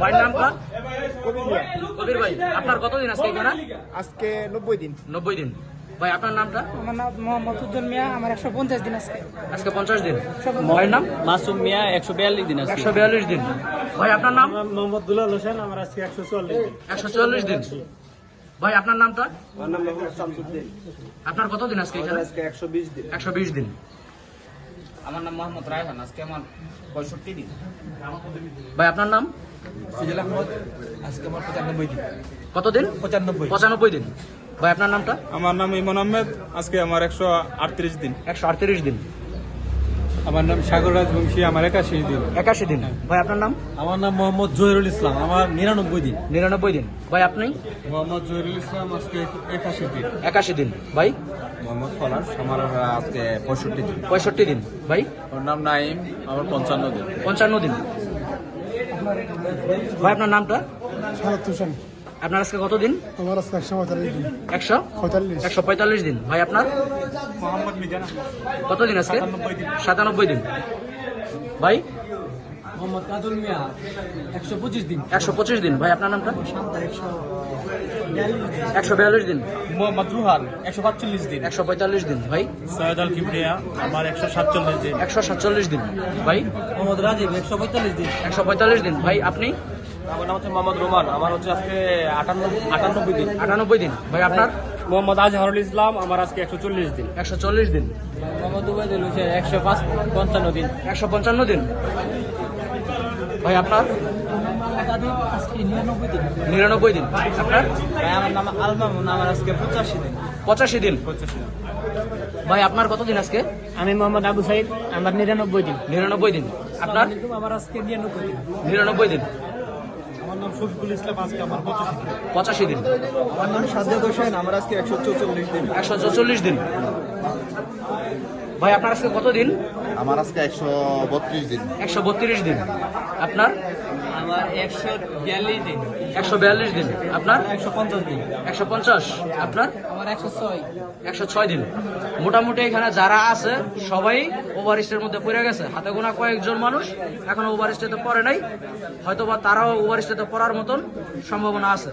ভাইয়ের নাম কা কবির ভাই। আপনার কতদিন আজকে এখানে আজকে নব্বই দিন। নব্বই দিন। ভাই আপনার নামটা? আমার নাম মোহাম্মদ উজ্জ্বল মিয়া আমার একশো পঞ্চাশ দিন আজকে। আজকে পঞ্চাশ দিন। ভাইয়ের নাম? মাসুম মিয়া একশো বিয়াল্লিশ দিন আছে একশো বিয়াল্লিশ দিন। ভাই আপনার নাম? মোহাম্মদ দুলাল হোসেন আমার আজকে একশো চুয়াল্লিশ একশো চুয়াল্লিশ দিন। ভাই আপনার নামটা? আপনার কতদিন আজকে এখানে? আজকে একশো বিশ দিন। একশো বিশ দিন। আমার নাম মোহাম্মদ রায়হান আজকে আমার পঁয়ষট্টি দিন। ভাই আপনার নাম? সিজিল আহমদ আজকে আমার পঁচানব্বই দিন। কতদিন? পঁচানব্বই। পঁচানব্বই দিন। ভাই আপনার নামটা? আমার নাম ইমন আহমেদ আজকে আমার একশো আটত্রিশ দিন। একশো আটত্রিশ দিন। আমার নাম সাগর রাজবংশী আমার একাশি দিন। একাশি দিন। ভাই আপনার নাম? আমার নাম মোহাম্মদ জহিরুল ইসলাম আমার নিরানব্বই দিন। নিরানব্বই দিন। ভাই আপনি? মোহাম্মদ জহিরুল ইসলাম আজকে একাশি দিন। একাশি দিন। ভাই? মোহাম্মদ পলাশ আমার আজকে পঁয়ষট্টি দিন। পঁয়ষট্টি দিন। ভাই? ওর নাম নাইম আমার পঞ্চান্ন দিন। পঞ্চান্ন দিন। ভাই আপনার নামটা? সারাত হোসেন। আপনার আজকে কত দিন আমার আজকে একশো পঁয়তাল্লিশ দিন। একশো? পঁয়তাল্লিশ। একশো পঁয়তাল্লিশ দিন। ভাই আপনার? মোহাম্মদ মিজান কত দিন আজকে? সাতানব্বই দিন। ভাই? মোহাম্মদ কাদুল মিয়া একশো পঁচিশ দিন। একশো পঁচিশ দিন। ভাই আপনার নামটা? একশো বিয়াল্লিশ দিন। মোহাম্মদ রুহান একশো পাঁচচল্লিশ দিন। একশো পঁয়তাল্লিশ দিন। ভাই? সৈয়দ আল কিবরিয়া আমার একশো সাতচল্লিশ দিন। একশো সাতচল্লিশ দিন। ভাই? মোহাম্মদ রাজীব একশো পঁয়তাল্লিশ দিন। একশো পঁয়তাল্লিশ দিন। ভাই আপনি? আমার নাম হচ্ছে মোহাম্মদ রোমান। আমার হচ্ছে আজকে আটানব্বই আটানব্বই দিন। আটানব্বই দিন। ভাই আপনার? মোহাম্মদ আজহারুল ইসলাম আমার আজকে একশো চল্লিশ দিন। একশো চল্লিশ দিন। মোহাম্মদ উবাইদুল হোসেন একশো পাঁচ পঞ্চান্ন দিন। একশো পঞ্চান্ন দিন। ভাই আপনার? নিরানব্বই দিন। আপনার? ভাই আমার নাম আলমামুন আমার আজকে পঁচাশি দিন। পঁচাশি দিন। ভাই আপনার কত দিন আজকে? আমি মোহাম্মদ আবু সাইদ আমার নিরানব্বই দিন। নিরানব্বই দিন। আপনার? আমার আজকে নিরানব্বই দিন। নিরানব্বই দিন। নাম শফিকুল ইসলাম আজকে আমার পঁচাশি দিন। আমার নাম সাজ্জাদ হোসেন আমার আজকে একশো চৌচল্লিশ দিন। একশো চৌচল্লিশ দিন। ভাই আপনার আজকে কত দিন? আমার আজকে একশো বত্রিশ দিন। একশো বত্রিশ দিন। আপনার? আমার একশো বিয়াল্লিশ দিন। একশো বিয়াল্লিশ দিন। আপনার? একশো পঞ্চাশ দিন। একশো পঞ্চাশ। আপনার? একশো ছয়। দিন। মোটামুটি এখানে যারা আছে, সবাই মধ্যে পড়ে গেছে। হাতে গোনা কয়েকজন মানুষ এখনও পড়ে নাই। হয়তোবা তারাও ওভারস্টেতে পড়ার মতন সম্ভাবনা আছে।